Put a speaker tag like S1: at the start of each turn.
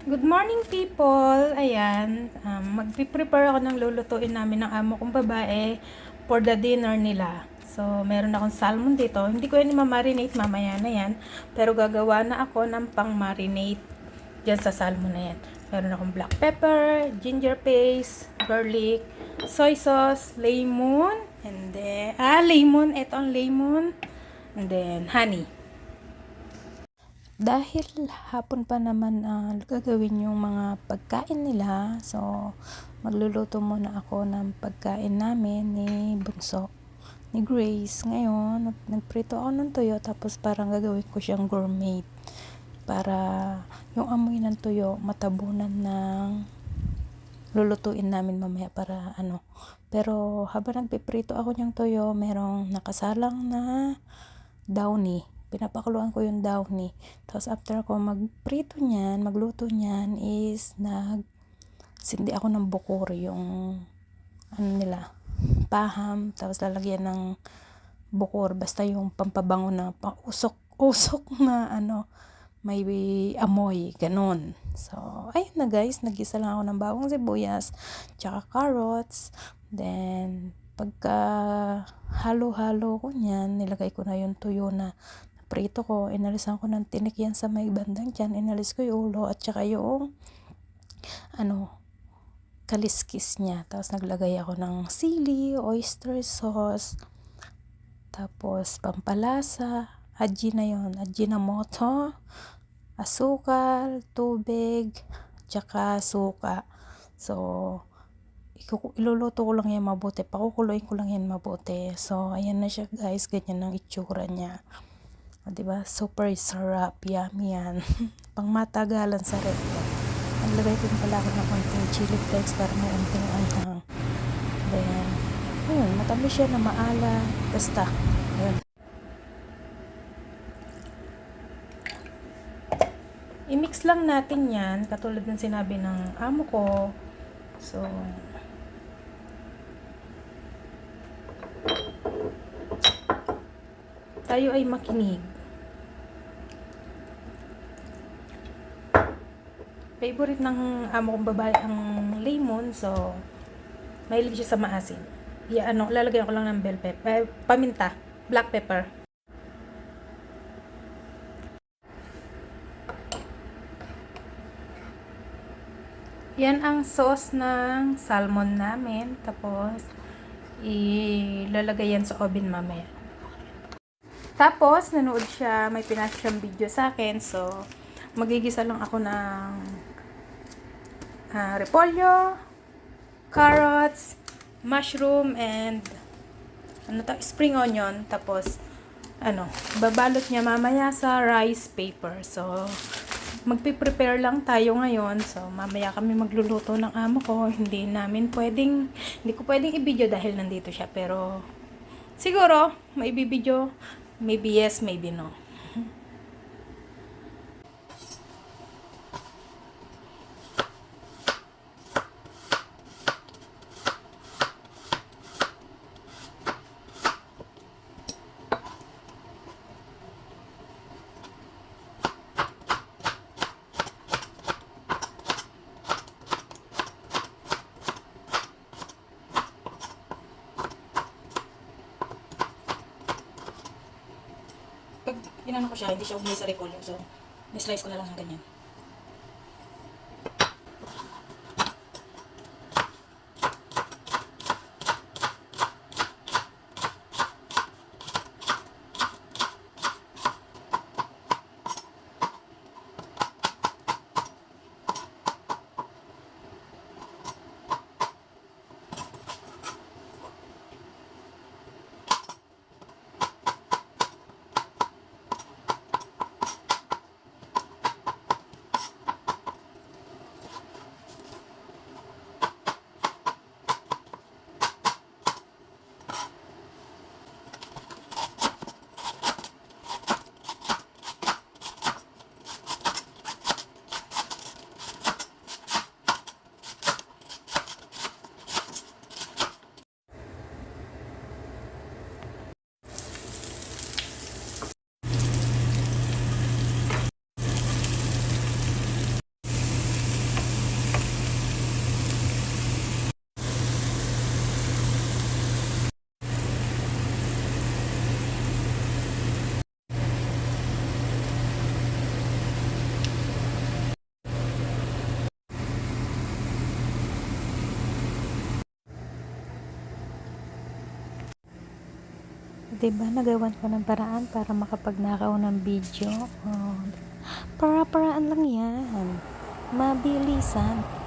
S1: Good morning people! Ayan, um, magpiprepare ako ng lulutuin namin ng amo kong babae for the dinner nila. So, meron akong salmon dito. Hindi ko yan ma-marinate mamaya na yan. Pero gagawa na ako ng pang-marinate dyan sa salmon na yan. Meron akong black pepper, ginger paste, garlic, soy sauce, lemon, and then, ah, lemon, ito ang lemon, and then honey. Dahil hapon pa naman ah, gagawin yung mga pagkain nila, so magluluto muna ako ng pagkain namin ni Bunso, ni Grace. Ngayon, nag- nagprito ako ng tuyo tapos parang gagawin ko siyang gourmet para yung amoy ng tuyo matabunan ng lulutuin namin mamaya para ano. Pero habang nagpiprito ako ng tuyo, merong nakasalang na downy. Pinapakuluan ko yung downy. Tapos after ko magprito niyan, magluto niyan is nag sindi ako ng bukor yung ano nila paham. Tapos lalagyan ng bukor basta yung pampabango na pang usok na ano may amoy ganon so ayun na guys nagisa lang ako ng bawang sibuyas tsaka carrots. Then pagka halo-halo ko niyan nilagay ko na yung tuyo na prito ko inalisan ko ng tinik yan sa may bandang dyan inalis ko yung ulo at tsaka yung ano kaliskis niya. Tapos naglagay ako ng sili, oyster sauce, tapos pampalasa, na yon ajinomoto, asukal, tubig, tsaka suka. So, iluluto ko lang yan mabuti. Pakukuluin ko lang yan mabuti. So, ayan na siya guys. Ganyan ang itsura niya. O, diba? Super sarap. Yummy yan. Pangmatagalan sa red Naglagay din pala ako ng konting chili flakes para may unting anghang. Then, ayun, matamis siya na maala. Basta, ayun. I-mix lang natin yan, katulad ng sinabi ng amo ko. So, tayo ay makinig. Favorite ng amo kong babae ang lemon. So, mahilig siya sa maasim. Yeah, ano, lalagyan ko lang ng bell pepper, eh, paminta, black pepper. Yan ang sauce ng salmon namin. Tapos, ilalagay yan sa oven mamaya. Tapos, nanood siya, may siyang video sa akin. So, magigisa lang ako ng uh, repolyo, carrots, mushroom, and ano to, spring onion. Tapos, ano, babalot niya mamaya sa rice paper. So, magpiprepare lang tayo ngayon. So, mamaya kami magluluto ng amo ko. Hindi namin pwedeng, hindi ko pwedeng i-video dahil nandito siya. Pero, siguro, may video. Maybe yes, maybe no. Pag inano ko siya, hindi siya umay sa repolyo. So, ni-slice ko na lang ng ganyan. 'Di ba nagawan ko ng paraan para makapagnakaw ng video. Oh, para-paraan lang yan. Mabilisan.